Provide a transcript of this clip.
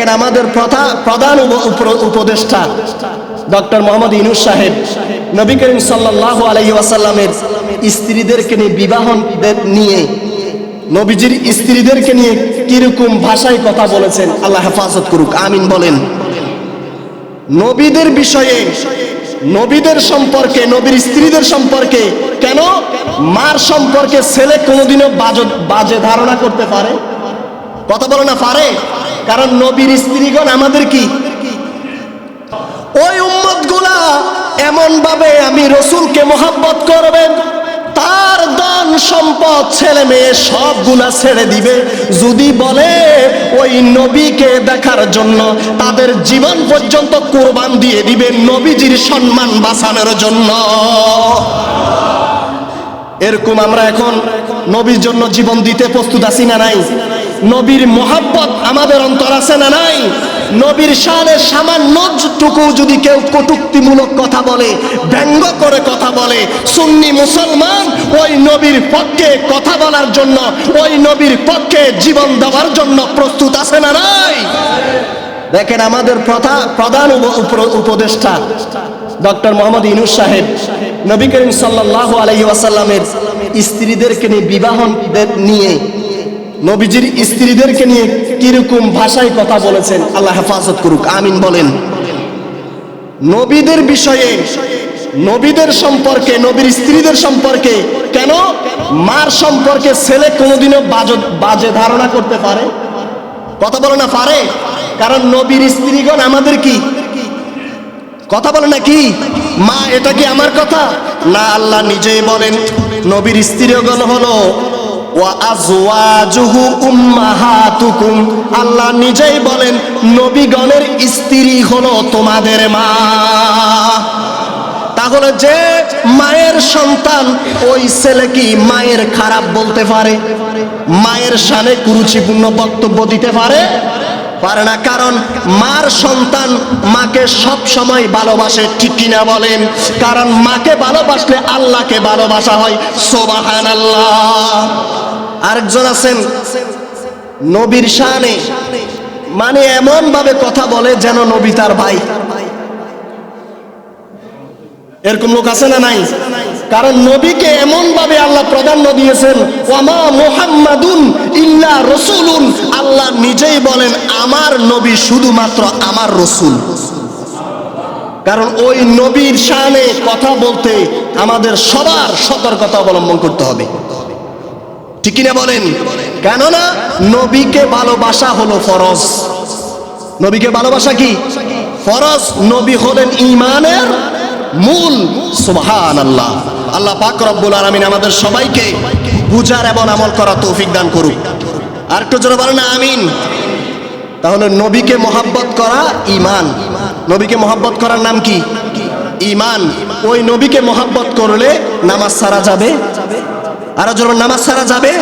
দেখেন আমাদের প্রথা- প্রধান উপ- উপ- উপদেষ্টা ডক্টর মোহাম্মদ ইনুস সাহেব। নবী করিম সাল্লাহ আলহি ওয়াসাল্লামের স্ত্রীদেরকে নিয়ে বিবাহ নিয়ে নবীজির স্ত্রীদেরকে নিয়ে কীরকম ভাষায় কথা বলেছেন আল্লাহ হেফাজত করুক, আমিন বলেন। নবীদের বিষয়ে, নবীদের সম্পর্কে, নবীর স্ত্রীদের সম্পর্কে কেন? মার সম্পর্কে ছেলে কোনোদিনও বাজে ধারণা করতে পারে? কথা বলো না পারে? কারণ নবীর স্ত্রীগণ আমাদের কি? ওই উম্মতগুলা এমন ভাবে আমি রসুলকে মোহাব্বত করবেন তার ধন সম্পদ, ছেলে মেয়ে সবগুলা ছেড়ে দিবে। যদি বলে ওই নবীকে দেখার জন্য তাদের জীবন পর্যন্ত কোরবান দিয়ে দিবে নবীজির সম্মান বাঁচানোর জন্য। এরকম আমরা এখন নবীর জন্য জীবন দিতে প্রস্তুত আছি না নাই? নবীর মোহাব্বত আমাদের অন্তর আছে না নাই? নবীর সালে সামান্যটুকু যদি কেউ কটুক্তিমূলক কথা বলে, ব্যঙ্গ করে কথা বলে, সুন্নি মুসলমান, ওই নবীর পক্ষে কথা বলার জন্য, ওই নবীর পক্ষে জীবন দেওয়ার জন্য প্রস্তুত আছে না নাই? দেখেন আমাদের প্রথা- প্রধান উপ- উপ- উপদেষ্টা, ডক্টর মোহাম্মদ ইনুস সাহেব, নবী করিম সাল্লাহ আলহি ওয়াসাল্লামের স্ত্রীদেরকে নিয়ে বিবাহ নিয়ে নবীজির স্ত্রীদেরকে নিয়ে কীরকম ভাষায় কথা বলেছেন, আল্লাহ হেফাজত করুক, আমিন বলেন। নবীদের বিষয়ে, নবীদের সম্পর্কে, নবীর স্ত্রীদের সম্পর্কে কেন? মার সম্পর্কে ছেলে কোনোদিনও বাজ- ধারণা করতে পারে? কথা বলে না পারে? কারণ নবীর স্ত্রীগণ আমাদের কি? কথা বলে না কি? মা, এটা কি আমার কথা? না, আল্লাহ নিজেই বলেন, নবীর স্ত্রীগণ হলো আল্লাহ নিজেই বলেন, নবীগণের স্ত্রী হলো তোমাদের মা। তাহলে যে মায়ের সন্তান, ওই ছেলে কি মায়ের খারাপ বলতে পারে? মায়ের সানে কুরুচিপূর্ণ বক্তব্য দিতে পারে? পারে না, কারণ মার সন্তান মাকে সব সময় ভালোবাসে, ঠিক কিনা বলেন? কারণ মাকে ভালোবাসলে আল্লাহকে ভালোবাসা হয় সোবাহান আল্লাহ আরেকজন আছেন, নবীর শানে মানে এমন ভাবে কথা বলে যেন নবী তার ভাই। এরকম লোক আছে না নাই? কারণ নবীকে এমন ভাবে আল্লাহ প্রাধান্য দিয়েছেন ওয়ামা মুহাম্মাদুন ইল্লা রসুলুন আল্লাহ নিজেই বলেন, আমার নবী শুধুমাত্র আমার রসুল। কারণ ওই নবীর শানে কথা বলতে আমাদের সবার সতর্কতা অবলম্বন করতে হবে। ঠিক কিনা বলেন? কেননা, নবীকে ভালোবাসা হলো ফরজ। নবীকে ভালোবাসা কি? ফরজ। নবী হলেন ইমানের মূল। সুবহান আল্লাহ আল্লাহ পাক রব্বুল আলামিন আমাদের সবাইকে বুঝার এবং আমল করা তৌফিক দান করুক। আর একটু জোরে বলেন, আমিন। তাহলে নবীকে মহাব্বত করা ইমান নবীকে মহাব্বত করার নাম কি? ইমান ওই নবীকে মহাব্বত করলে নামাজ সারা যাবে। আরও জোর নামাজ সারা যাবে?